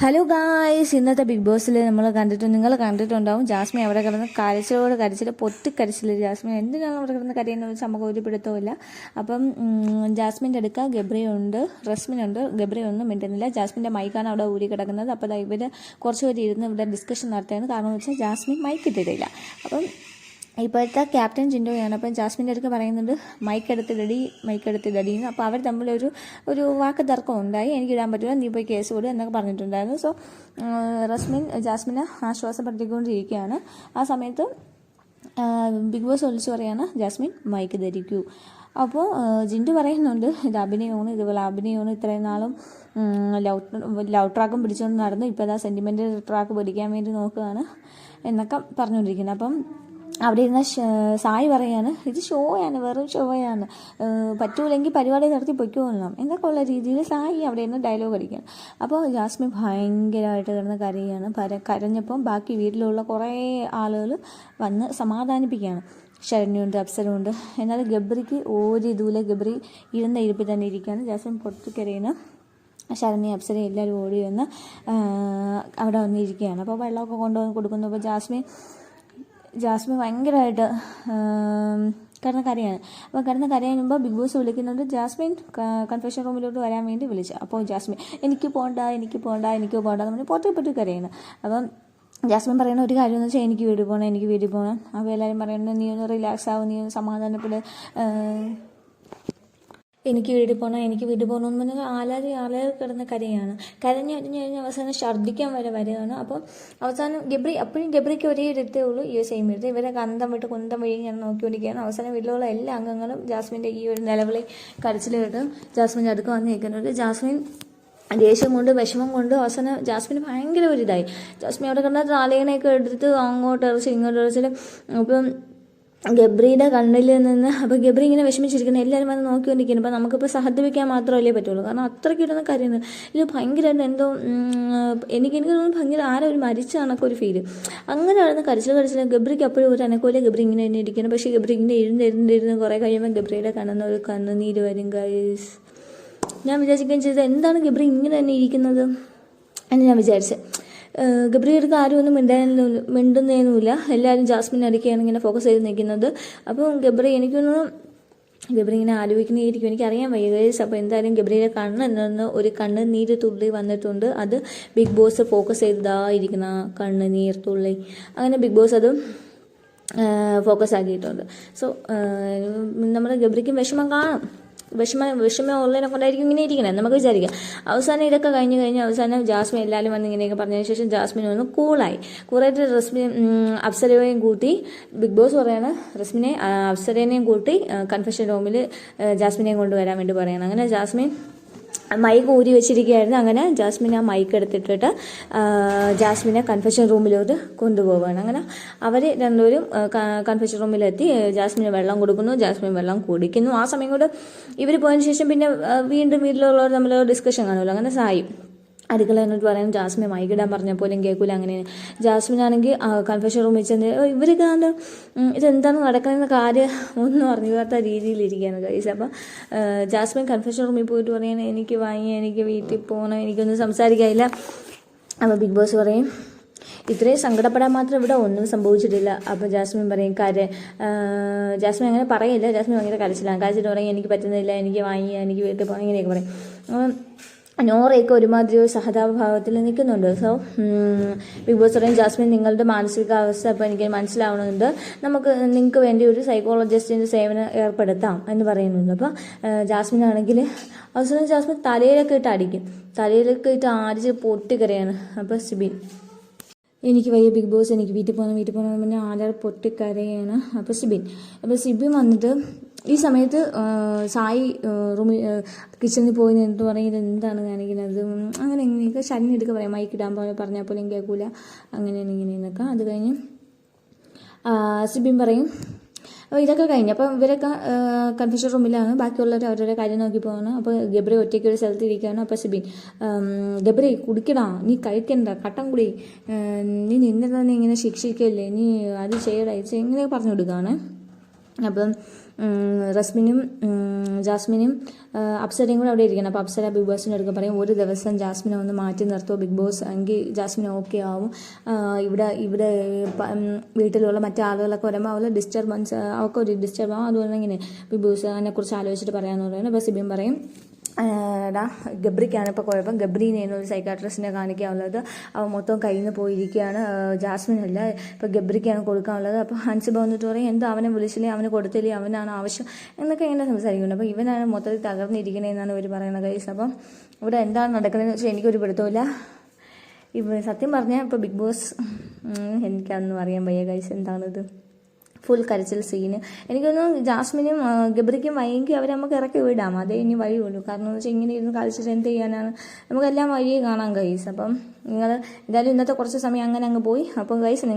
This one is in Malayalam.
ഹലോ ഗായ്സ് ഇന്നത്തെ ബിഗ് ബോസിൽ നമ്മൾ കണ്ടിട്ടുണ്ട് നിങ്ങൾ കണ്ടിട്ടുണ്ടാവും. ജാസ്മിൻ അവിടെ കിടന്ന് കരച്ചിലോട് കരച്ചിൽ പൊട്ടിക്കരച്ചിൽ ജാസ്മിൻ എന്തിനാണ് അവിടെ കിടന്ന് കരയുന്നത് വെച്ചാൽ നമുക്ക് ഒരു പിടുത്തമില്ല അപ്പം ജാസ്മിന്റെ അടുക്ക ഗബ്രിയുണ്ട് റസ്മിനുണ്ട്. ഗബ്രി ഒന്നും മിണ്ടുന്നില്ല. ജാസ്മിന്റെ മൈക്കാണ് അവിടെ ഊരി കിടക്കുന്നത്. അപ്പോൾ ഇവർ കുറച്ച് പേര് ഇരുന്ന് ഇവിടെ ഡിസ്കഷൻ നടത്തുകയാണ്. കാരണം വെച്ചാൽ ജാസ്മിൻ മൈക്ക് ഇട്ടിട്ടില്ല. അപ്പം ഇപ്പോഴത്തെ ക്യാപ്റ്റൻ ജിൻഡോയാണ്. അപ്പം ജാസ്മിന്റെ അടുത്ത് പറയുന്നുണ്ട് മൈക്ക് എടുത്ത് ഡടി മൈക്ക് ഡടി എന്ന്. അപ്പോൾ അവർ തമ്മിലൊരു ഒരു വാക്ക് തർക്കം ഉണ്ടായി. എനിക്ക് ഇടാൻ പറ്റില്ല നീ പോയി കേസ് കൊടു എന്നൊക്കെ പറഞ്ഞിട്ടുണ്ടായിരുന്നു. സോ റസ്മിൻ ജാസ്മിനെ ആശ്വാസപ്പെടുത്തിക്കൊണ്ടിരിക്കുകയാണ്. ആ സമയത്ത് ബിഗ് ബോസ് ഒളിച്ചു പറയാണ് ജാസ്മിൻ മൈക്ക് ധരിക്കൂ. അപ്പോൾ ജിൻഡു പറയുന്നുണ്ട് ഇത് അഭിനയമാണ് ഇതുപോലെ അഭിനയമാണ്. ഇത്രയും നാളും ലവ് ലവ് ട്രാക്കും പിടിച്ചുകൊണ്ട് നടന്നു. ഇപ്പോൾ അതാ സെന്റിമെന്റ് ട്രാക്ക് പിടിക്കാൻ വേണ്ടി നോക്കുകയാണ് എന്നൊക്കെ പറഞ്ഞുകൊണ്ടിരിക്കുന്നത് അപ്പം അവിടെ ഇരുന്ന സായി പറയാണ് ഇത് ഷോയാണ് വെറും ഷോയാണ് പറ്റൂലെങ്കിൽ പരിപാടി നടത്തി പൊയ്ക്കോളണം. എന്നൊക്കെ ഉള്ള രീതിയിൽ സായി അവിടെ ഇരുന്ന് ഡയലോഗ് അടിക്കുകയാണ് അപ്പോൾ ജാസ്മിൻ ഭയങ്കരമായിട്ട് കിടന്ന് കരയാണ്. പര കരഞ്ഞപ്പം ബാക്കി വീട്ടിലുള്ള കുറേ ആളുകൾ വന്ന് സമാധാനിപ്പിക്കുകയാണ്. ശരണ്യുണ്ട് അപ്സരമുണ്ട് എന്നാൽ ഗബ്രിക്ക് ഒരു ഇതുമില്ല. ഗബ്രി ഇരുന്ന ഇരിപ്പിൽ തന്നെ ഇരിക്കുകയാണ്. ജാസ്മിൻ പൊട്ടിക്കരയുന്നു ശരണ്യ അപ്സര എല്ലാവരും ഓടി വന്ന് അവിടെ വന്നിരിക്കുകയാണ്. അപ്പോൾ വെള്ളമൊക്കെ കൊണ്ടുവന്ന് കൊടുക്കുന്നു. അപ്പോൾ ജാസ്മിൻ ജാസ്മിൻ ഭയങ്കരമായിട്ട് കിടന്ന് കരയാണ്. അപ്പോൾ കിടന്ന് കരയുമ്പോൾ ബിഗ് ബോസ് വിളിക്കുന്നുണ്ട്. ജാസ്മിൻ കൺഫെഷൻ റൂമിലോട്ട് വരാൻ വേണ്ടി വിളിച്ചു. അപ്പോൾ ജാസ്മിൻ എനിക്ക് പോകണ്ട എനിക്ക് പോകണ്ട എനിക്ക് പോകണ്ട എന്ന് പറഞ്ഞ് പറ്റി കരയാണ്. അപ്പം ജാസ്മിൻ പറയുന്ന ഒരു കാര്യം എന്ന് വെച്ചാൽ എനിക്ക് വീട്ടിൽ പോകണം എനിക്ക് വീട്ടിൽ പോകണം അപ്പോൾ എല്ലാവരും പറയുന്നത് നീ ഒന്ന് റിലാക്സ് ആവും നീ ഒന്ന് സമാധാനപ്പെട്. എനിക്ക് വീട് പോകണം എനിക്ക് വീട് പോകണം എന്ന് പറഞ്ഞാൽ ആലാതി ആലാരി കിടന്ന കരയാണ്. കരഞ്ഞ് കരഞ്ഞ് കഴിഞ്ഞ് അവസാനം ഛർദ്ദിക്കാൻ വരെ വരികയാണ് അപ്പം അവസാനം ഗബ്രി അപ്പോഴും ഗബ്രിക്ക് ഒരേ ഇടത്തേ ഉള്ളൂ ഈ ഒരു സെയിം എടുത്ത് ഇവരെ കന്തം വിട്ട് കുന്തം വഴി ഞാൻ നോക്കിക്കൊണ്ടിരിക്കുകയാണ്. അവസാനം വീട്ടിലുള്ള എല്ലാ അംഗങ്ങളും ജാസ്മിന്റെ ഈ ഒരു നിലവിളി കരച്ചിൽ കേട്ട് ജാസ്മിന്റെ അടുക്ക് വന്ന് നിൽക്കുന്നുണ്ട്. ജാസ്മിൻ ദേഷ്യം കൊണ്ട് വിഷമം കൊണ്ട് അവസാനം ജാസ്മിൻ ഭയങ്കര ഒരു ഇതായി. ജാസ്മിൻ അവിടെ കണ്ട താലേനെയൊക്കെ എടുത്ത് അങ്ങോട്ട് എറിച്ച് ഇങ്ങോട്ട് എറിച്ചിട്ട് അപ്പം ഗബ്രിയുടെ കണ്ണിൽ നിന്ന് അപ്പോൾ ഗബ്രി ഇങ്ങനെ വിഷമിച്ചിരിക്കുന്നത് എല്ലാവരും വന്ന് നോക്കിക്കൊണ്ടിരിക്കുന്നു. അപ്പോൾ നമുക്കിപ്പോൾ സഹതപിക്കാൻ മാത്രമല്ലേ പറ്റുള്ളൂ. കാരണം അത്രയ്ക്ക് ഇടുന്ന കാര്യം ഇത് ഭയങ്കരമായിട്ട് എന്തോ എനിക്ക് എനിക്ക് തോന്നുന്നു ഭയങ്കര ആരോ ഒരു മരിച്ച കണക്ക് ഒരു ഫീൽ അങ്ങനെ ആയിരുന്നു കരച്ചിൽ കരച്ചിൽ ഗബ്രിക്ക് അപ്പോഴും ഒരു അനക്കോലെ ഗബ്രി ഇങ്ങനെ തന്നെ ഇരിക്കുന്നു. പക്ഷേ ഗബ്രി ഇങ്ങനെ ഇരുന്ന് കുറേ കഴിയുമ്പോൾ ഗബ്രിയുടെ കണ്ണെന്ന് ഒരു കണ്ണുനീര് വരും ഗൈസ് ഞാൻ വിചാരിക്കുകയും ചെയ്തത് എന്താണ് ഗബ്രി ഇങ്ങനെ തന്നെ ഇരിക്കുന്നത്? എന്ന് ഞാൻ വിചാരിച്ചത് ഗബ്രിയുടെ ആരും ഒന്നും മിണ്ടാനൊന്നും മിണ്ടുന്നേന്നുമില്ല. എല്ലാവരും ജാസ്മിൻ അടിക്കുകയാണ് ഇങ്ങനെ ഫോക്കസ് ചെയ്ത് നിൽക്കുന്നത്. അപ്പം ഗബ്രി എനിക്കൊന്ന് ഗബ്രി ഇങ്ങനെ ആലോചിക്കുന്നതായിരിക്കും. എനിക്കറിയാൻ വയ്യ ഗൈസ് അപ്പോൾ എന്തായാലും ഗബ്രിയുടെ കണ്ണിൽ നിന്ന് ഒരു കണ്ണ് നീര് തുള്ളി വന്നിട്ടുണ്ട്. അത് ബിഗ് ബോസ് ഫോക്കസ് ചെയ്തതായിരിക്കുന്ന കണ്ണ് നീർ തുള്ളി. അങ്ങനെ ബിഗ് ബോസ് അത് ഫോക്കസ് ആക്കിയിട്ടുണ്ട്. സോ നമ്മുടെ ഗബ്രിക്കും വിഷമം കാണും. വിഷമം വിഷമം ഉള്ളതിനെ കൊണ്ടായിരിക്കും ഇങ്ങനെ ഇരിക്കണേ. നമുക്ക് വിചാരിക്കാം. അവസാനം ഇതൊക്കെ കഴിഞ്ഞ് കഴിഞ്ഞ് അവസാനം ജാസ്മിൻ എല്ലാവരും വന്ന് ഇങ്ങനെയൊക്കെ പറഞ്ഞതിന് ശേഷം ജാസ്മിൻ ഒന്ന് കൂളായി. കുറേ റസ്മിൻ ഉം, അപ്സരയെയും കൂട്ടി ബിഗ് ബോസ് പറയാണ് റസ്മിനെ അപ്സരേനെയും കൂട്ടി കൺഫെഷൻ റൂമിൽ ജാസ്മിനെയും കൊണ്ടുവരാൻ വേണ്ടി പറയണം. അങ്ങനെ ജാസ്മിൻ മൈക്ക് ഊരി വെച്ചിരിക്കുകയായിരുന്നു. അങ്ങനെ ജാസ്മിൻ ആ മൈക്ക് എടുത്തിട്ടിട്ട് ജാസ്മിനെ കൺഫെഷൻ റൂമിലോട്ട് കൊണ്ടുപോവുകയാണ്. അങ്ങനെ അവർ രണ്ടുപേരും കൺഫെഷൻ റൂമിലെത്തി ജാസ്മിന് വെള്ളം കൊടുക്കുന്നു. ജാസ്മിൻ വെള്ളം കുടിക്കുന്നു. ആ സമയം കൊണ്ട് ഇവർ പോയതിനു ശേഷം പിന്നെ വീണ്ടും വീട്ടിലുള്ളവർ തമ്മിൽ ഡിസ്കഷൻ കാണുമല്ലോ. അങ്ങനെ സായി. അടുക്കള എന്നിട്ട് പറയാൻ ജാസ്മിൻ മൈക്കിടാൻ പറഞ്ഞ പോലും കേൾക്കൂല അങ്ങനെ. ജാസ്മിൻ ആണെങ്കിൽ കൺഫെഷൻ റൂമിൽ ചെന്ന് "ഓ, ഇവരൊക്കെ ആണ്ട് ഇതെന്താണ് നടക്കുന്നതെന്ന കാര്യം ഒന്നും അറിഞ്ഞാത്ത രീതിയിലിരിക്കുകയാണ് കൈസ് അപ്പം ജാസ്മിൻ കൺഫെഷൻ റൂമിൽ പോയിട്ട് പറയാൻ എനിക്ക് വാങ്ങി എനിക്ക് വീട്ടിൽ പോകണം എനിക്കൊന്നും സംസാരിക്കാനില്ല. അപ്പോൾ ബിഗ് ബോസ് പറയും ഇത്രയും സങ്കടപ്പെടാൻ മാത്രം ഇവിടെ ഒന്നും സംഭവിച്ചിട്ടില്ല. അപ്പോൾ ജാസ്മിൻ പറയും കാര്യം ജാസ്മിൻ അങ്ങനെ പറയില്ല ജാസ്മിൻ ഭയങ്കര കരച്ചിലാണ്. കരച്ചിട്ട് പറയും എനിക്ക് പറ്റുന്നില്ല എനിക്ക് വാങ്ങി എനിക്ക് വീട്ടിൽ പോകാം ഇങ്ങനെയൊക്കെ പറയും. നോറയൊക്കെ ഒരുമാതിരി ഒരു സഹതാപഭാവത്തിൽ നിൽക്കുന്നുണ്ട്. സോ ബിഗ് ബോസ് പറയും ജാസ്മിൻ നിങ്ങളുടെ മാനസികാവസ്ഥ അപ്പോൾ എനിക്ക് മനസ്സിലാവുന്നുണ്ട്. നമുക്ക് നിങ്ങൾക്ക് വേണ്ടി ഒരു സൈക്കോളജിസ്റ്റിന്റെ സേവനം ഏർപ്പെടുത്താം എന്ന് പറയുന്നുണ്ട്. അപ്പോൾ ജാസ്മിൻ ആണെങ്കിൽ അവസരം ജാസ്മിൻ തലയിലൊക്കെ ഇട്ട് അടിക്കും. തലയിലൊക്കെ ഇട്ട് അടിച്ച് പൊട്ടിക്കരയാണ്. അപ്പോൾ സിബിൻ. എനിക്ക് വയ്യ ബിഗ് ബോസ് എനിക്ക് വീട്ടിൽ പോകണം വീട്ടിൽ പോകണം പിന്നെ ആധാർ പൊട്ടിക്കരയാണ്. അപ്പോൾ സിബിൻ. അപ്പോൾ സിബിൻ വന്നിട്ട് ഈ സമയത്ത് സായി റൂമിൽ കിച്ചണിൽ പോയി നിന്നിട്ട് പറയും എന്താണ് കാണിക്കുന്നത്? അങ്ങനെ ഇങ്ങനെയൊക്കെ ശനി എടുക്കുക പറയാം. മൈക്ക് ഇടാൻ പറഞ്ഞാൽ പോലും കേൾക്കൂല. അങ്ങനെയാണ് ഇങ്ങനെയെന്നൊക്കെ അത് കഴിഞ്ഞ് സിബിൻ പറയും അപ്പോൾ ഇതൊക്കെ കഴിഞ്ഞ് അപ്പം ഇവരൊക്കെ കൺഫ്യൂഷൻ റൂമിലാണ്. ബാക്കിയുള്ളവർ അവരുടെ കാര്യം നോക്കി പോകണം അപ്പോൾ ഗബ്രി ഒറ്റയ്ക്ക് ഒരു സ്ഥലത്ത് ഇരിക്കുകയാണ്. അപ്പോൾ സിബിൻ ഗബ്രി കുടിക്കടാ. നീ കഴിക്കണ്ട. കട്ടൻ കുടി. നീ നിന്നെ തന്നെ ഇങ്ങനെ ശിക്ഷിക്കല്ലേ? നീ അത് ചെയ്യടാ ഇങ്ങനെ പറഞ്ഞു കൊടുക്കുകയാണ്. അപ്പം റസ്മിനും ജാസ്മിനും അപ്സരയും കൂടെ അവിടെ ഇരിക്കണം. അപ്പോൾ അപ്സര ബിഗ് ബോസിന്റെ അടുക്ക പറയും ഒരു ദിവസം ജാസ്മിനെ ഒന്ന് മാറ്റി നിർത്തുമോ ബിഗ് ബോസ് എങ്കിൽ ജാസ്മിൻ ഓക്കെ ആവും. ഇവിടെ ഇവിടെ വീട്ടിലുള്ള മറ്റു ആളുകളൊക്കെ വരുമ്പോൾ അവൾ ഡിസ്റ്റർബൻസ് അവർക്ക് ഒരു ഡിസ്റ്റർബ് ആവും. അതുപോലെ ഇങ്ങനെ ബിഗ് ബോസ് അതിനെക്കുറിച്ച് ആലോചിച്ചിട്ട് പറയാമെന്ന് പറയുന്നത്. അപ്പോൾ സിബിയും പറയും എടാ ഗബ്രിക്കാണ് ഇപ്പോൾ കുഴപ്പം. ഗബ്രീനെയാണ് ഒരു സൈക്കാട്രിസ്റ്റിനെ കാണിക്കാനുള്ളത്. അവൻ മൊത്തം കയ്യിൽ നിന്ന് പോയിരിക്കുകയാണ്. ജാസ്മിൻ അല്ല ഇപ്പോൾ ഗബ്രിക്കാണ് കൊടുക്കാനുള്ളത്. അപ്പോൾ ഹൻസ് വന്നിട്ട് പറയും എന്തോ അവനെ വിളിച്ചില്ലേ? അവന് കൊടുത്തില്ലേ? അവനാണ് ആവശ്യം. എന്നൊക്കെ ഇങ്ങനെ സംസാരിക്കുന്നുണ്ട്. അപ്പോൾ ഇവനാണ് മൊത്തത്തിൽ തകർന്നിരിക്കണേന്നാണ് ഇവർ പറയുന്നത് കൈസ് അപ്പം ഇവിടെ എന്താണ് നടക്കുന്നതെന്ന് വെച്ചാൽ എനിക്കൊരു പിടുത്തമില്ല ഇവ സത്യം പറഞ്ഞാൽ ഇപ്പോൾ ബിഗ് ബോസ് എനിക്കതൊന്നും അറിയാൻ വയ്യ കൈസ് എന്താണിത്? ഫുൾ കരച്ചിൽ സീന് തോന്നുന്നു ജാസ്മിനും ഗബ്രിക്കും വൈകി അവരെ നമുക്ക് ഇറക്കി വിടാം. അതേ ഇനി വഴിയുള്ളൂ. കാരണം എന്ന് വെച്ചാൽ ഇങ്ങനെ ഇരുന്ന് കളിച്ചിട്ട് എന്ത് ചെയ്യാനാണ്? നമുക്കെല്ലാം വഴിയേ കാണാൻ കഴിയും അപ്പം നിങ്ങൾ എന്തായാലും ഇന്നത്തെ കുറച്ച് സമയം അങ്ങനെ അങ്ങ് പോയി. അപ്പം ഗൈസ് നിങ്ങൾ